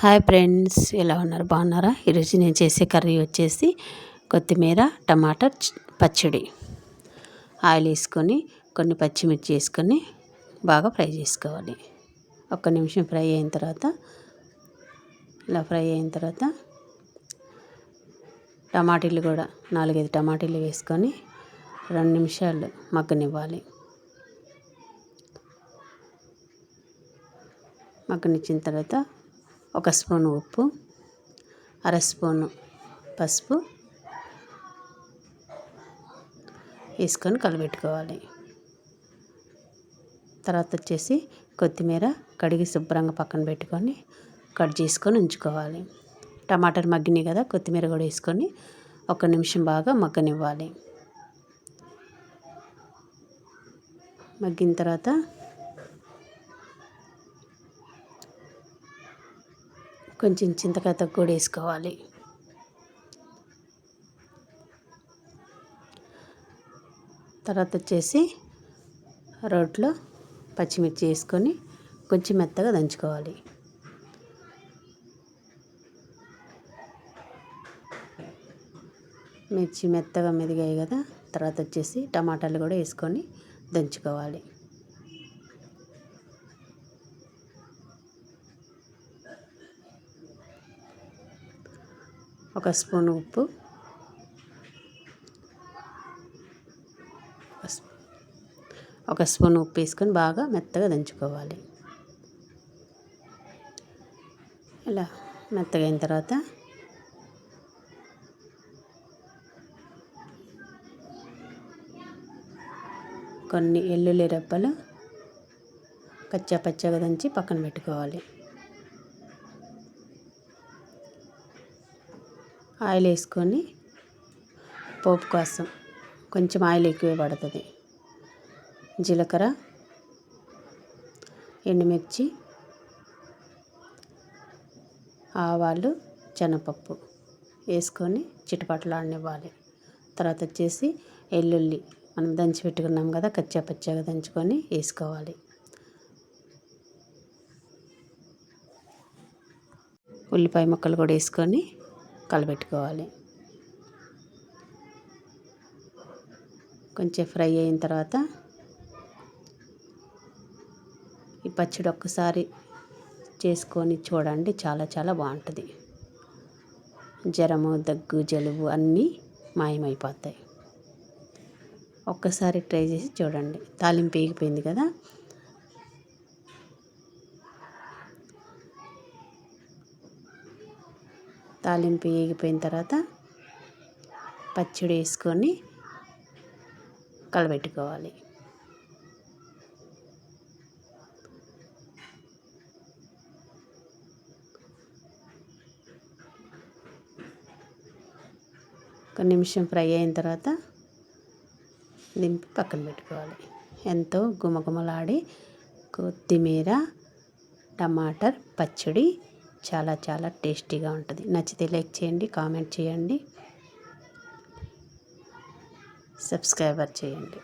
Hi friends ఎలా ఉన్నారు? బాగున్నారా? ఈరోజు నేను చేసే కర్రీ వచ్చేసి కొత్తిమీర టమాటా పచ్చడి. ఆయిల్ వేసుకొని కొన్ని పచ్చిమిర్చి వేసుకొని బాగా ఫ్రై చేసుకోవాలి. ఒక్క నిమిషం ఫ్రై అయిన తర్వాత ఇలా ఫ్రై అయిన తర్వాత టమాటీలు కూడా నాలుగైదు టమాటీలు వేసుకొని రెండు నిమిషాలు మగ్గనివ్వాలి. మగ్గనిచ్చిన తర్వాత ఒక స్పూను ఉప్పు అర స్పూను పసుపు వేసుకొని కలబెట్టుకోవాలి. తర్వాత వచ్చేసి కొత్తిమీర కడిగి శుభ్రంగా పక్కన పెట్టుకొని కట్ చేసుకొని ఉంచుకోవాలి. టమాటాలు మగ్గినాయి కదా కొత్తిమీర కూడా వేసుకొని ఒక నిమిషం బాగా మగ్గనివ్వాలి. మగ్గిన తర్వాత కొంచెం చింతకాయ కూడా వేసుకోవాలి. తర్వాత వచ్చేసి రోట్లో పచ్చిమిర్చి వేసుకొని కొంచెం మెత్తగా దంచుకోవాలి. మిర్చి మెత్తగా మెదిగాయి కదా తర్వాత వచ్చేసి టమాటాలు కూడా వేసుకొని దంచుకోవాలి. ఒక స్పూన్ ఉప్పు. ఒక స్పూన్ ఉప్పు వేసుకొని బాగా మెత్తగా దంచుకోవాలి. ఇలా మెత్తగా అయిన తర్వాత కొన్ని ఎల్లుల్లి రెప్పలు కచ్చా పచ్చగా దంచి పక్కన పెట్టుకోవాలి. ఆయిల్ వేసుకొని పోపు కోసం కొంచెం ఆయిల్ ఎక్కువ పడుతుంది. జీలకర్ర ఎండుమిర్చి ఆవాలు శనగపప్పు వేసుకొని చిటపటలాడనివ్వాలి తర్వాత వచ్చేసి వెల్లుల్లి మనం దంచి పెట్టుకున్నాం కదా కచ్చా పచ్చగా దంచుకొని వేసుకోవాలి. ఉల్లిపాయ ముక్కలు కూడా వేసుకొని కలబెట్టుకోవాలి. కొంచెం ఫ్రై అయిన తర్వాత ఈ పచ్చడి ఒక్కసారి చేసుకొని చూడండి చాలా చాలా బాగుంటుంది. జ్వరము దగ్గు జలుబు అన్నీ మాయమైపోతాయి. ఒక్కసారి ట్రై చేసి చూడండి. తాలింపు వేగిపోయింది కదా తాలింపు వేగిపోయిన తర్వాత పచ్చడి వేసుకొని కలబెట్టుకోవాలి. ఒక నిమిషం ఫ్రై అయిన తర్వాత దింపి పక్కన పెట్టుకోవాలి. ఎంతో గుమగుమలాడి కొత్తిమీర టమాటర్ పచ్చడి చాలా చాలా టేస్టీగా ఉంటుంది. నచ్చితే లైక్ చేయండి కామెంట్ చేయండి సబ్స్క్రైబర్ చేయండి.